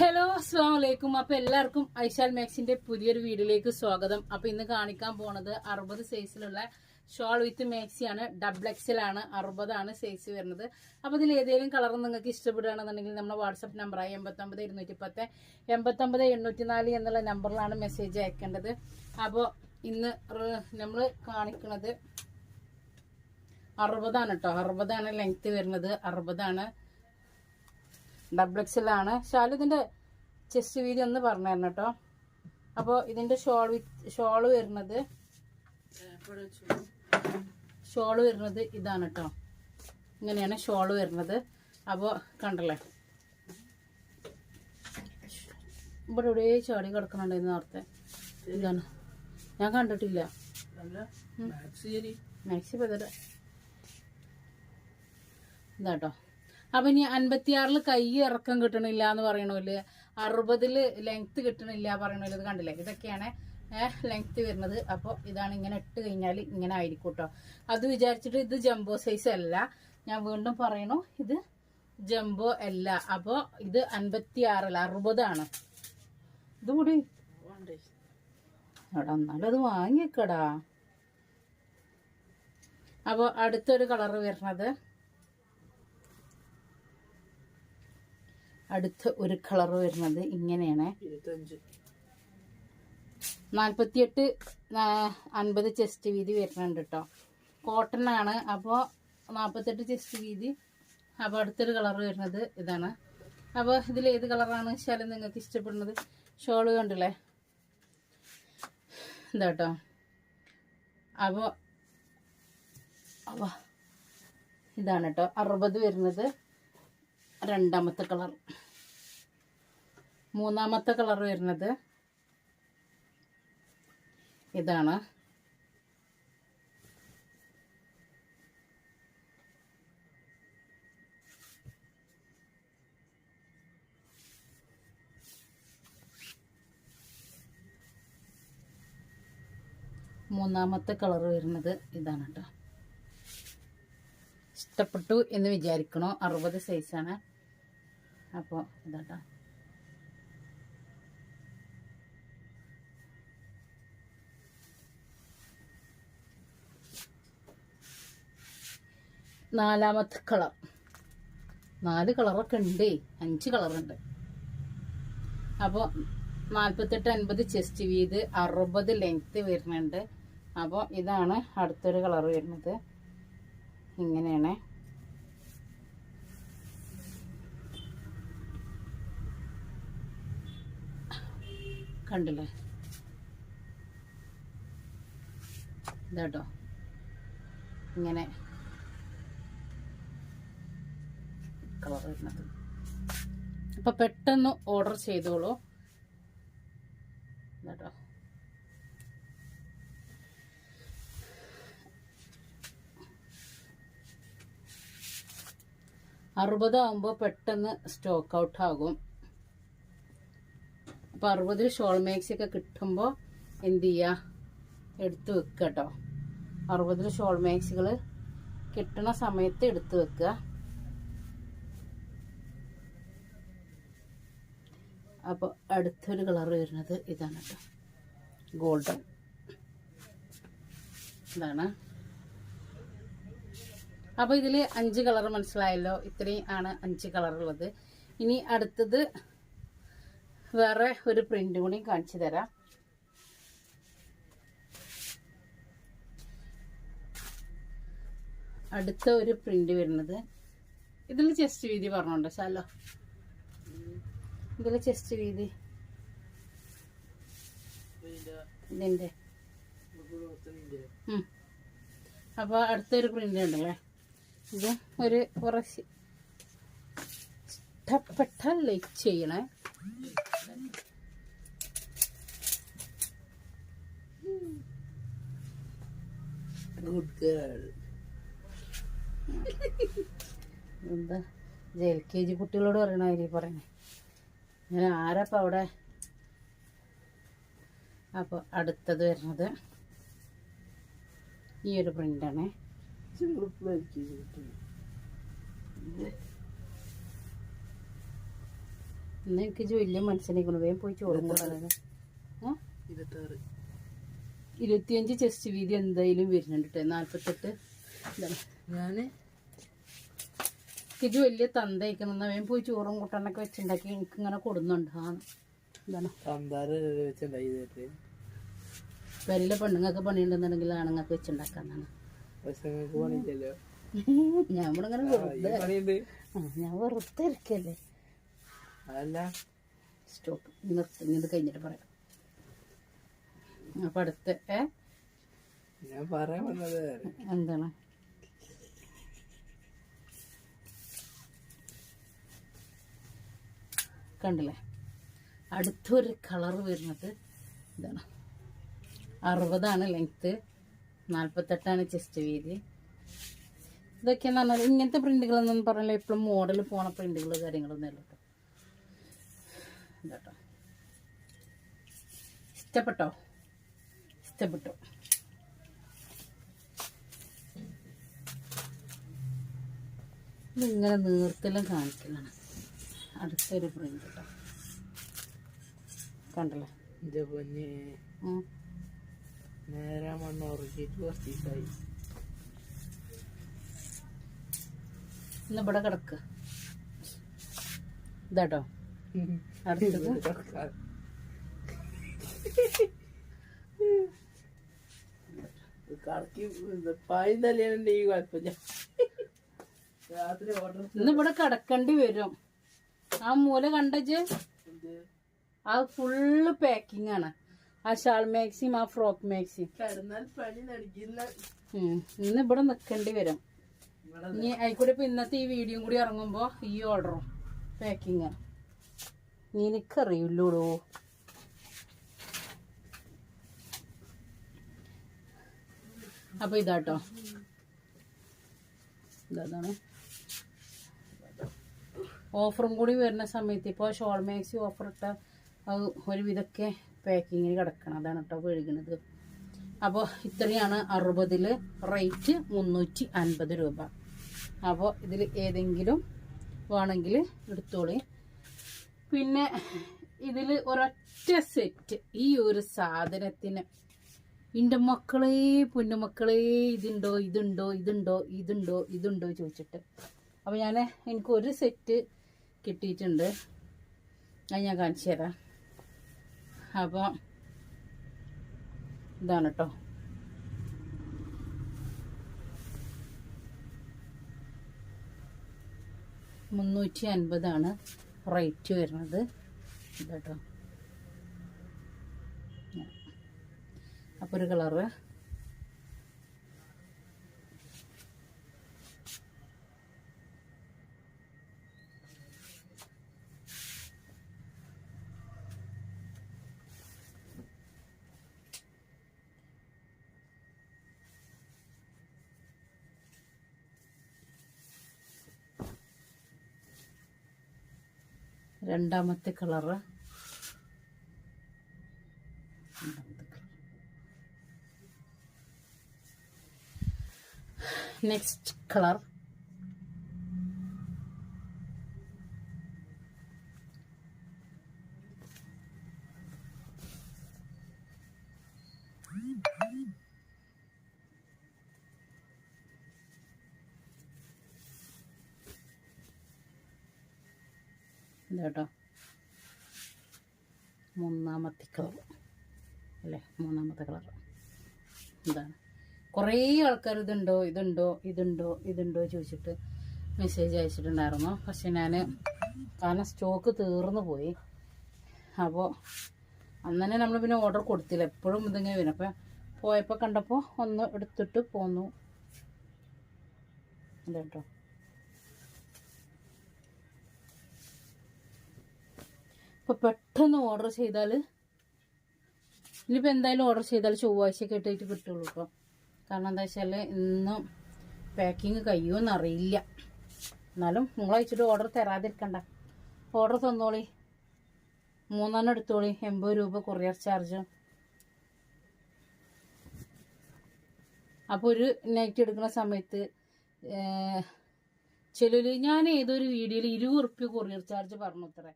Hello അസ്സാം വലൈക്കും അപ്പൊ എല്ലാവർക്കും ഐശാൽ മാക്സിന്റെ പുതിയൊരു വീഡിയോയിലേക്ക് സ്വാഗതം. അപ്പൊ ഇന്ന് കാണിക്കാൻ പോണത് അറുപത് സൈസിലുള്ള ഷോൾ വിത്ത് മാക്സി ആണ്. ഡബിൾ എക്സിൽ ആണ്. അറുപതാണ് സൈസ് വരുന്നത്. അപ്പൊ ഇതിൽ ഏതെങ്കിലും കളർ നിങ്ങൾക്ക് ഇഷ്ടപ്പെടുകയാണെന്നുണ്ടെങ്കിൽ നമ്മുടെ വാട്സപ്പ് നമ്പറായി എൺപത്തൊമ്പത് ഇരുന്നൂറ്റി പത്ത് എൺപത്തൊമ്പത് എണ്ണൂറ്റി നാല് എന്നുള്ള നമ്പറിലാണ് മെസ്സേജ് അയക്കേണ്ടത്. അപ്പോൾ ഇന്ന് നമ്മൾ കാണിക്കുന്നത് അറുപതാണ് കേട്ടോ അറുപതാണ് ലെങ്ത് വരുന്നത്. അറുപതാണ് ഡബിൾ ആണ് ഷാൽ ഇതിന്റെ ചെസ്റ്റ് വീതി ഒന്ന് പറഞ്ഞു തരണം കേട്ടോ. അപ്പോൾ ഇതിന്റെ ഷോൾ ഷോൾ വരുന്നത് ഷോൾ വരുന്നത് ഇതാണ് കേട്ടോ. ഇങ്ങനെയാണ് ഷോൾ വരുന്നത്. അപ്പോൾ കണ്ടല്ലേ? ഇവിടെ ഇവിടെ ചാടി കിടക്കണുണ്ടായിരുന്നു നേരത്തെ. ഇതാണ്. ഞാൻ കണ്ടിട്ടില്ല. മാക്സി ഇതാട്ടോ അപ്പൊ ഇനി അൻപത്തിയാറിൽ കൈ ഇറക്കം കിട്ടണില്ല എന്ന് പറയണല്ലേ അറുപതിൽ ലെങ്ത് കിട്ടണില്ല പറയണില്ല ഇത് കണ്ടില്ലേ? ഇതൊക്കെയാണ് ലെങ്ത് വരുന്നത്. അപ്പോൾ ഇതാണ് ഇങ്ങനെ ഇട്ട് കഴിഞ്ഞാൽ ഇങ്ങനെ ആയിരിക്കും കേട്ടോ അത് വിചാരിച്ചിട്ട് ഇത് ജംബോ സൈസ് അല്ല. ഞാൻ വീണ്ടും പറയണു ഇത് ജംബോ അല്ല. അപ്പോൾ ഇത് അൻപത്തി ആറല്ല അറുപതാണ്. ഇത് കൂടി. എടാ എന്നാലത് വാങ്ങിക്കടാ അപ്പോൾ അടുത്തൊരു കളർ വരുന്നത്. അടുത്ത ഒരു കളർ വരുന്നത് ഇങ്ങനെയാണ്. നാൽപ്പത്തിയെട്ട് അൻപത് ചെസ്റ്റ് വീതി വരുന്നുണ്ട് കേട്ടോ കോട്ടൺ ആണ്. അപ്പോൾ നാൽപ്പത്തെട്ട് ചെസ്റ്റ് വീതി. അപ്പോൾ അടുത്തൊരു കളർ വരുന്നത് ഇതാണ്. അപ്പോൾ ഇതിൽ ഏത് കളറാണ് വെച്ചാൽ നിങ്ങൾക്ക് ഇഷ്ടപ്പെടുന്നത്? ഷോൾ കണ്ടില്ലേ? എന്താ കേട്ടോ അപ്പോൾ ഇതാണ് കേട്ടോ അറുപത് വരുന്നത്. രണ്ടാമത്തെ കളർ. മൂന്നാമത്തെ കളർ വരുന്നത് ഇതാണ്. മൂന്നാമത്തെ കളർ വരുന്നത് ഇതാണ് കേട്ടോ ഇഷ്ടപ്പെട്ടു എന്ന് വിചാരിക്കണോ? അറുപത് സൈസാണ് അപ്പോൾ ഇതാട്ടോ. നാലാമത്തെ കളർ. നാല് കളറൊക്കെ ഉണ്ട്. അഞ്ച് കളറുണ്ട്. അപ്പോൾ നാൽപ്പത്തെട്ട് അൻപത് ചെസ്റ്റ് വീത് അറുപത് ലെങ്ത്ത് വരുന്നുണ്ട്. അപ്പോൾ ഇതാണ് അടുത്തൊരു കളർ വരുന്നത്. ഇങ്ങനെയാണ്. കണ്ടില്ലേ? ഇതാട്ടോ. ഇങ്ങനെ കളർ വരുന്നത്. അപ്പൊ പെട്ടെന്ന് ഓർഡർ ചെയ്തോളൂ. ഇതാട്ടോ. അറുപതാകുമ്പോൾ പെട്ടെന്ന് സ്റ്റോക്ക് ഔട്ട് ആകും. അപ്പം അറുപതിൽ ഷോൾ ഒക്കെ കിട്ടുമ്പോൾ എന്ത് ചെയ്യുക എടുത്ത് വെക്കുക കേട്ടോ അറുപതിൽ ഷോൾ മേക്സികൾ കിട്ടണ സമയത്ത് എടുത്തു വെക്കുക അപ്പോൾ അടുത്തൊരു കളർ വരുന്നത് ഇതാണ് കേട്ടോ ഗോൾഡൻ. ഇതാണ്. അപ്പോൾ ഇതിൽ അഞ്ച് കളർ മനസ്സിലായല്ലോ? ഇത്രയും ആണ് അഞ്ച് ഉള്ളത് ഇനി അടുത്തത് വേറെ ഒരു പ്രിന്റ് കൂടി കാണിച്ചു തരാം. അടുത്ത ഒരു പ്രിന്റ് വരുന്നത്. ഇതിൽ ചെസ്റ്റ് വീതി പറഞ്ഞോണ്ടോ ശാലോ ഇതിൽ ചെസ്റ്റ് വീതി. ഇതിന്റെ. ഉം. അപ്പൊ അടുത്തൊരു പ്രിന്റ് ഉണ്ടല്ലേ? ഇത് ഒരു കുറച്ച് ഇഷ്ടപ്പെട്ടാൽ ലൈക്ക് ചെയ്യണേ. ഗുഡ് ഗേൾ എന്താ? എൽ കെ ജി കുട്ടികളോട് പറയണ പറയണേ. ഞാൻ ആരപ്പം അവിടെ? അപ്പോൾ അടുത്തത് വരുന്നത് ഈ ഒരു പ്രിന്റാണ് ഇന്ന് എനിക്ക് വലിയ മനസ്സിലാക്കണം വേഗം പോയി ചോറും കൂടാതെ ഇരുപത്താറ്. ഇരുപത്തിയഞ്ച് ചെസ്റ്റ് വീതി എന്തായാലും വരുന്നുണ്ട് കേട്ടോ നാൽപ്പത്തെട്ട് ഞാൻ ഞാൻ ഇത് വലിയ തന്തയിക്കണം എന്നാ വേഗം പോയി ചോറും കൂട്ടാനൊക്കെ വെച്ചുണ്ടാക്കി എനിക്ക് ഇങ്ങനെ കൊടുന്നുണ്ട്. ആ തരട്ടെ വലിയ പെണ്ണുങ്ങൾക്ക് പണിയുണ്ടെന്നുണ്ടെങ്കിൽ ആണുങ്ങൾക്ക് വെച്ചുണ്ടാക്കാന്നാണ്. ഞാൻ ഇവിടെ ഇങ്ങനെ വെറുതെ ഞാൻ വെറുതെ ഇരിക്കല്ലേ? സ്റ്റോപ്പ്. നിർത്തി. ഇത് കഴിഞ്ഞിട്ട് പറയാം. അപ്പം അടുത്ത് ഞാൻ പറയാൻ വന്നത് എന്താണ്? കണ്ടില്ലേ? അടുത്തൊരു കളർ വരുന്നത് ഇതാണ്. അറുപതാണ് ലെങ്ത്ത് നാൽപ്പത്തെട്ടാണ് ചെസ്റ്റ് വീതി. ഇതൊക്കെയെന്ന് പറഞ്ഞാൽ ഇങ്ങനത്തെ പ്രിന്റുകളൊന്നും പറഞ്ഞാൽ എപ്പോഴും മോഡൽ പോണ പ്രിന്റുകൾ കാര്യങ്ങളൊന്നും അല്ല കേട്ടോ ഇതാട്ടോ. ഇഷ്ടപ്പെട്ടോ? ഇഷ്ടപ്പെട്ടു. ഇതിങ്ങനെ നീർത്തലും കാണിക്കലാണ്. അടുത്തൊരു പ്രിന്റ് കേട്ടോ കണ്ടല്ലേ? പൊന്നെ. നേരെ മണ്ണ് ഉറക്കിയിട്ട് കുറച്ച് ദിവസമായി ഇന്ന് ഇവിടെ കിടക്ക്. ഇതാട്ടോ. അടുത്തത്. കടക്കി പായും തലയാനുണ്ടെങ്കിൽ കുഴപ്പമില്ല രാത്രി ഓർഡർ ഇന്ന് ഇവിടെ കിടക്കേണ്ടി വരും. ആ മൂല കണ്ടജ് അത് ഫുള്ള് പാക്കിംഗ് ആണ്. ആ ഷാൾ മാക്സിയും ആ ഫ്രോക്ക് മാക്സിയും കിടന്നാൽ പണി ഇന്ന് ഇവിടെ നിൽക്കേണ്ടി വരും. ഇനി ആയിക്കൂടെ ഇപ്പൊ ഇന്നത്തെ ഈ വീഡിയോ കൂടി ഇറങ്ങുമ്പോ ഈ ഓർഡറും പാക്കിങ് എനിക്കറിയില്ലൂടോ അപ്പൊ ഇതാട്ടോ. ഇതാണ്. ഓഫറും കൂടി വരുന്ന സമയത്ത് ഇപ്പോൾ ഷോൾ മാക്സി ഓഫർ ഇട്ട അത് ഒരുവിധമൊക്കെ പാക്കിങ്ങിന് കിടക്കണം. അതാണ് കേട്ടോ കഴുകണത്. അപ്പോൾ ഇത്രയാണ് അറുപതിൽ റേറ്റ് മുന്നൂറ്റി അൻപത് രൂപ. അപ്പോൾ ഇതിൽ ഏതെങ്കിലും വേണമെങ്കിൽ എടുത്തോളി. പിന്നെ ഇതിൽ ഒരൊറ്റ സെറ്റ് ഈ ഒരു സാധനത്തിന് എന്റെ മക്കളെ പൊന്നുമക്കളെ ഇതുണ്ടോ ഇതുണ്ടോ ഇതുണ്ടോ ഇതുണ്ടോ ഇതുണ്ടോ ചോദിച്ചിട്ട്. അപ്പോൾ ഞാൻ എനിക്ക് ഒരു സെറ്റ് കിട്ടിയിട്ടുണ്ട്. അത് ഞാൻ കാണിച്ചു തരാം. അപ്പോൾ ഇതാണ് കേട്ടോ മുന്നൂറ്റി അൻപതാണ് റേറ്റ് വരുന്നത്. ഇതാട്ടോ അപ്പോൾ ഒരു കളറ് രണ്ടാമത്തെ കളറ് നെക്സ്റ്റ് കളർ. ഇതാട്ടോ മൂന്നാമത്തെ കളർ. അല്ലേ? മൂന്നാമത്തെ കളർ. ഇതാണ്. കുറേ ആൾക്കാർ ഇതുണ്ടോ ഇതുണ്ടോ ഇതുണ്ടോ ഇതുണ്ടോ ചോദിച്ചിട്ട് മെസ്സേജ് അയച്ചിട്ടുണ്ടായിരുന്നു. പക്ഷെ ഞാൻ കാരണം സ്റ്റോക്ക് തീർന്നു പോയി. അപ്പോൾ അന്ന് തന്നെ നമ്മൾ പിന്നെ ഓർഡർ കൊടുത്തില്ല. എപ്പോഴും ഇതിങ്ങനെ വരും. അപ്പം പോയപ്പോൾ കണ്ടപ്പോൾ ഒന്ന് എടുത്തിട്ട് പോന്നു. കേട്ടോ അപ്പോൾ പെട്ടെന്ന് ഓർഡർ ചെയ്താൽ ഇനിയിപ്പോൾ എന്തായാലും ഓർഡർ ചെയ്താൽ ചൊവ്വാഴ്ചയൊക്കെ ഇട്ടിട്ട് കിട്ടുള്ളൂ കേട്ടോ കാരണം എന്താ വെച്ചാൽ ഇന്നും പാക്കിങ് കഴിയുമെന്ന് അറിയില്ല എന്നാലും നിങ്ങൾ അയച്ചിട്ട് ഓർഡർ തരാതിരിക്കണ്ട. ഓർഡർ തന്നോളി. മൂന്നെണ്ണം എടുത്തോളി. എൺപത് രൂപ കൊറിയർ ചാർജ് അപ്പോൾ ഒരു നൈറ്റ് എടുക്കുന്ന സമയത്ത് ചിലർ ഞാൻ ഏതൊരു വീഡിയോയിൽ ഇരുപത് ഉറുപ്പ്യ കൊറിയർ ചാർജ് പറഞ്ഞു അത്രേ